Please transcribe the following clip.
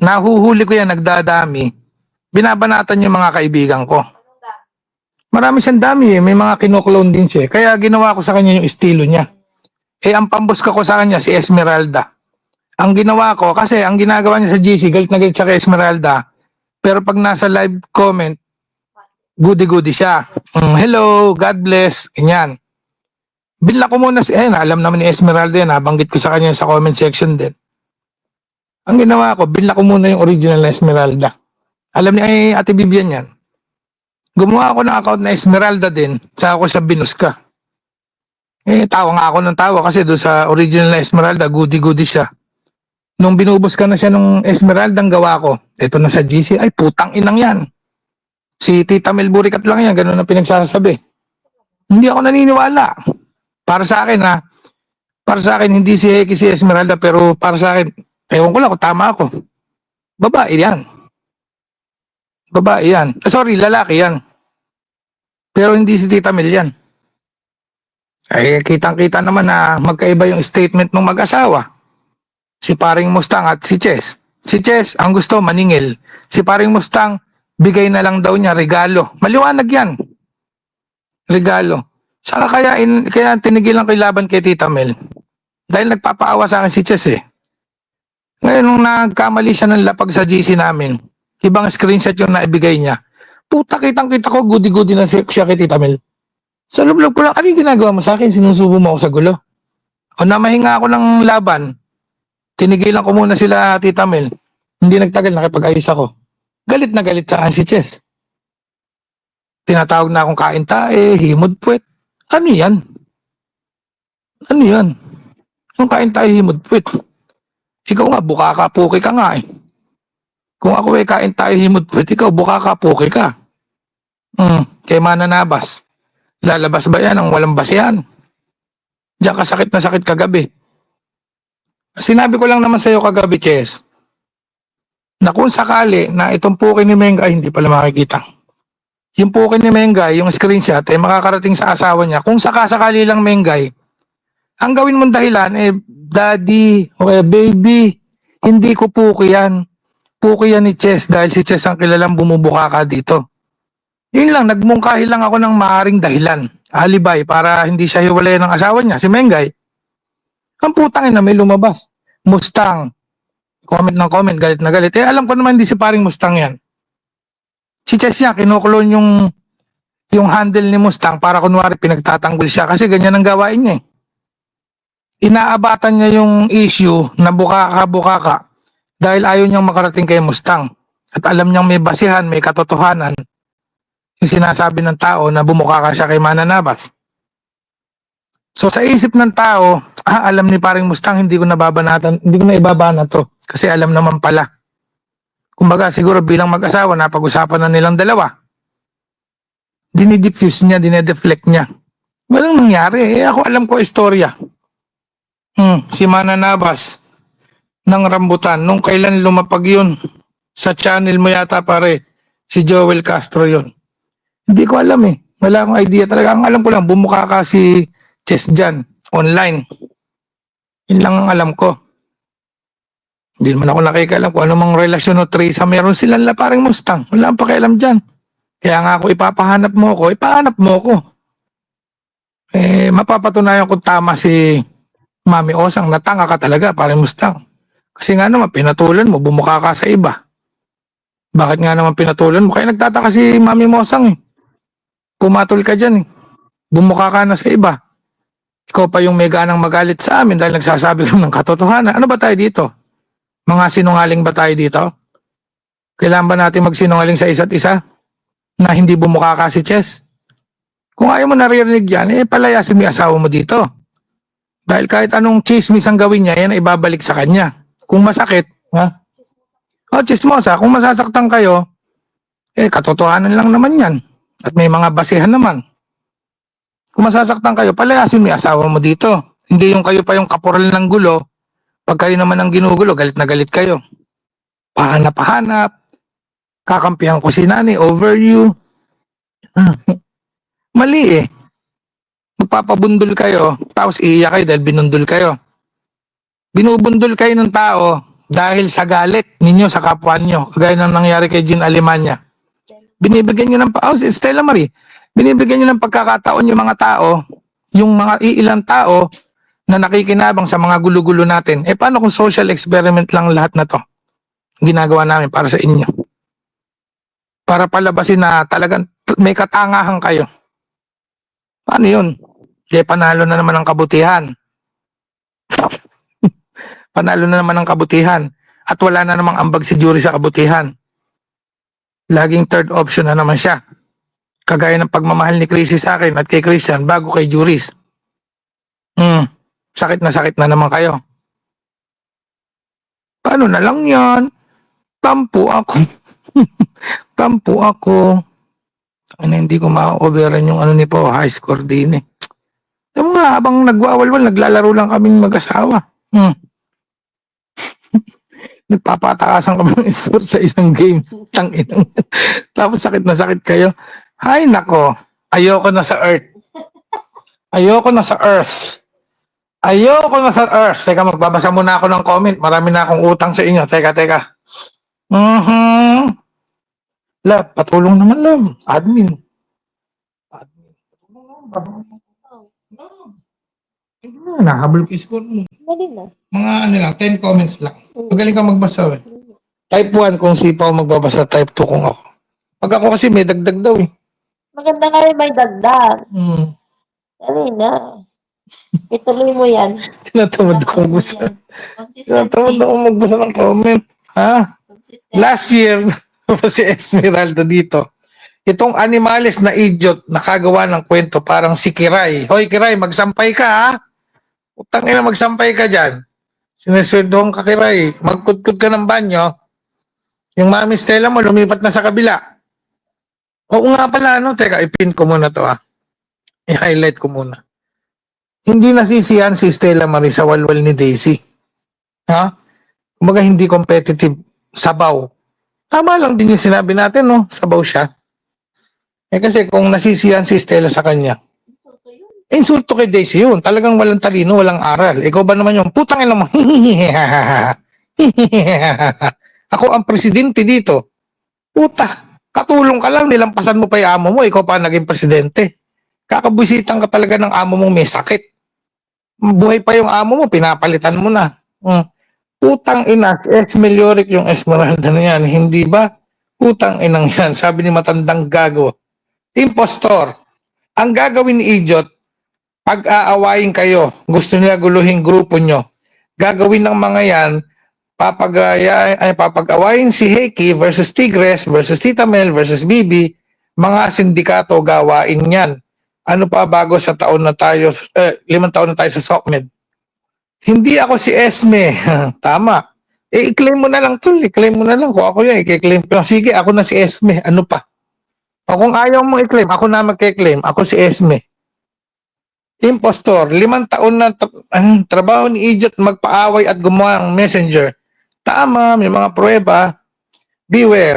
nahuhuli ko yan, nagdadami, binabanatan yung mga kaibigan ko. Marami siyang dami eh. May mga kinoklone din siya. eh. Kaya ginawa ko sa kanya yung estilo niya. Eh, ang pambuska ko sa kanya, si Esmeralda. Ang ginawa ko, kasi ang ginagawa niya sa GC, galit na galit siya kay Esmeralda. Pero pag nasa live comment, goody-goody siya. Mm, hello, God bless, ganyan. Bila ko muna si, eh, alam naman ni Esmeralda yan, nabanggit ko sa kanya sa comment section din. Ang ginawa ko, binla ko muna yung original na Esmeralda. Alam ni ay, Ate Bibian yan. Gumawa ako ng account na Esmeralda din, saka ko siya binuska. Eh, tawa nga ako ng tawa kasi doon sa original na Esmeralda, goody-goody siya. Nung binubus ka na siya nung Esmeralda ang gawa ko, eto na sa GC, ay putang inang yan. Si Tita Mel Burikat lang yan, ganun ang pinagsasabi. Hindi ako naniniwala. Para sa akin ha, para sa akin hindi si Heki si Esmeralda pero para sa akin, ewan ko lang kung tama ako. Babae yan. Babae yan. Ah, sorry, lalaki yan. Pero hindi si Tita Mel yan. Ay, kitang-kita naman na magkaiba yung statement ng mag-asawa. Si paring Mustang at si Chess. Si Chess, ang gusto, maningil. Si paring Mustang, bigay na lang daw niya regalo. Maliwanag yan. Regalo. Saka kaya, in, kaya tinigilan yung laban kay Tita Mel. Dahil nagpapaawa sa akin si Chess eh. Ngayon nung nagkamali siya ng lapag sa GC namin, ibang screenshot yung naibigay niya. Puta kitang kita ko, goody-goody na si- siya kay Tita Mel. Sa loob ko lang, ano ginagawa mo sa akin? Sinusubo mo ako sa gulo. O namahinga ako ng laban, tinigilan ko muna sila Tita Mel. Hindi nagtagal, nakipag-ayos ako. Galit na galit sa akin si Chess. Tinatawag na akong kain tae, himod puwet. Ano yan? Ano yan? Yung kain tayo himod puwet. Ikaw nga, buka ka, nga eh. Kung ako ay kain tayo himod puwet, ikaw buka ka. Hmm, kay mananabas. Lalabas ba yan ang walang basihan? Diyan ka sakit na sakit kagabi. Sinabi ko lang naman sa iyo kagabi, Chess, na kung sakali na itong puki ni Menga ay hindi pala makikita. Yung puki ni Mengay, yung screenshot, ay makakarating sa asawa niya. Kung sakasakali lang Mengay, ang gawin mong dahilan, eh, daddy, okay, baby, hindi ko puki yan. Puki yan ni Chess dahil si Chess ang kilalang bumubuka ka dito. Yun lang, nagmungkahi lang ako ng maaring dahilan. Alibay, para hindi siya hiwalay ng asawa niya, si Mengay. Ang putang ina may lumabas. Mustang. Comment ng comment, galit na galit. Eh, alam ko naman hindi si paring Mustang yan. Si Chess niya, kinukulon yung yung handle ni Mustang para kunwari pinagtatanggol siya kasi ganyan ang gawain niya eh. Inaabatan niya yung issue na buka ka, buka ka dahil ayaw niyang makarating kay Mustang. At alam niyang may basihan, may katotohanan yung sinasabi ng tao na bumuka ka siya kay Mananabas. So sa isip ng tao, ah, alam ni paring Mustang, hindi ko nababanatan, hindi ko na ibabana to. Kasi alam naman pala. Kumbaga siguro bilang mag-asawa, napag-usapan na nilang dalawa. Dinidifuse niya, dinedeflect niya. Walang nangyari. Eh, ako alam ko istorya. Hmm, si Mananabas ng rambutan. Nung kailan lumapag yun? Sa channel mo yata pare. Si Joel Castro yun. Hindi ko alam eh. Wala akong idea talaga. Ang alam ko lang, bumuka ka si Chess dyan, online. Yun lang ang alam ko. Hindi naman ako nakikialam kung ano mang relasyon o Teresa meron silang la parang Mustang. Wala akong pakialam dyan. Kaya nga ako ipapahanap mo ko, ipahanap mo ko. Eh, mapapatunayan ko tama si Mami Osang, natanga ka talaga, parang Mustang. Kasi nga naman, pinatulan mo, bumuka ka sa iba. Bakit nga naman pinatulan mo? Kaya nagtataka si Mami Mosang eh. Pumatol ka dyan eh. Bumuka ka na sa iba. Ikaw pa yung may ganang magalit sa amin dahil nagsasabi ko ng katotohanan. Ano ba tayo dito? Mga sinungaling ba tayo dito? Kailangan ba natin magsinungaling sa isa't isa? Na hindi bumuka ka si Chess? Kung ayaw mo naririnig yan, eh palayasin mo yung asawa mo dito. Dahil kahit anong chismis ang gawin niya, yan ay ibabalik sa kanya. Kung masakit, ha? O, chismosa, kung masasaktan kayo, eh, katotohanan lang naman yan. At may mga basihan naman. Kung masasaktan kayo, palayasin mo asawa mo dito. Hindi yung kayo pa yung kaporal ng gulo. Pag kayo naman ang ginugulo, galit na galit kayo. Pahanap-hanap. Kakampihan ko si nani over you. Mali eh. Magpapabundol kayo, tapos iiyak kayo dahil binundol kayo. Binubundol kayo ng tao, dahil sa galit ninyo sa kapwa nyo, kagaya ng nangyari kay Jean Alemania, binibigyan nyo ng, oh, si Stella Marie, binibigyan nyo ng pagkakataon yung mga tao, yung mga iilang tao na nakikinabang sa mga gulo-gulo natin. Eh paano kung social experiment lang lahat na to? Ginagawa namin para sa inyo. Para palabasin na talagang may katangahan kayo. Paano yun? Kaya panalo na naman ang kabutihan. panalo na naman ang kabutihan. At wala na namang ambag si jury sa kabutihan. Laging third option na naman siya. Kagaya ng pagmamahal ni Chrissy sa akin at kay Christian bago kay juris. Hmm, sakit na sakit na naman kayo. Paano na lang yan? Tampo ako. Tampo ako. Ano, hindi ko ma-overan yung ano ni po, high score din eh. Nga, habang nagwawalwal, naglalaro lang kaming mag-asawa. Hmm. Nagpapatakasan kami ng score sa isang game. Tang inang. Tapos sakit na sakit kayo. Hay nako, ayoko na sa earth. Ayoko na sa earth. Ayoko na sa earth. Teka, magbabasa muna ako ng comment. Marami na akong utang sa inyo. Teka, teka. Mhm. Lab, patulong naman lab. Admin. Admin. Patulong naman. Lab. Tingnan mo, Nahabol ko yung score mo. Dali na. Mga ano lang, 10 comments lang. Magaling ka magbasa eh. Type 1 kung si Pao magbabasa, type 2 kung ako. Pag ako kasi may dagdag daw eh. Maganda nga rin may dagdag. Hmm. Dali na. Ituloy mo yan. Tinatamad ako magbasa. Tinatamad ako magbasa ng comment. Ha? Last year, pa si Esmeralda dito. Itong animales na idiot nakagawa ng kwento parang si Kiray. Hoy Kiray, magsampay ka ha. Utang ina magsampay ka dyan. Sinesweldohan ka Kiray. Magkudkud ka ng banyo. Yung mami Stella mo lumipat na sa kabila. Oo nga pala, no? Teka, ipin ko muna to ah. I-highlight ko muna. Hindi nasisiyan si Stella Marie sa walwal ni Daisy. Ha? Kumbaga hindi competitive. Sabaw. Tama lang din yung sinabi natin, no? Sabaw siya. Eh kasi kung nasisiyan si Stella sa kanya, insulto kay Daisy yun. Talagang walang talino, walang aral. Ikaw ba naman yung putang ina mo? Ako ang presidente dito. Puta, katulong ka lang, nilampasan mo pa yung amo mo, ikaw pa naging presidente. Kakabwisitan ka talaga ng amo mong may sakit. Buhay pa yung amo mo, pinapalitan mo na. Hmm. Putang ina, ex-melioric yung Esmeralda na yan, hindi ba? Putang inang yan, sabi ni matandang gago. Impostor. Ang gagawin ni Idiot, pag aawayin kayo, gusto nila guluhin grupo nyo, gagawin ng mga yan, papagaya, ay, papag-awayin si Heki versus Tigres versus Tita Mel versus Bibi, mga sindikato gawain yan. Ano pa bago sa taon na tayo, eh, limang taon na tayo sa SOCMED? Hindi ako si Esme. Tama. Eh, i-claim mo na lang tol. I-claim mo na lang. Kung ako yan, i-claim ko. Sige, ako na si Esme. Ano pa? O kung ayaw mo i-claim, ako na magke-claim. Ako si Esme. Impostor. Limang taon na tra- ah, trabaho ni Idiot magpaaway at gumawa ng messenger. Tama, may mga pruweba. Beware.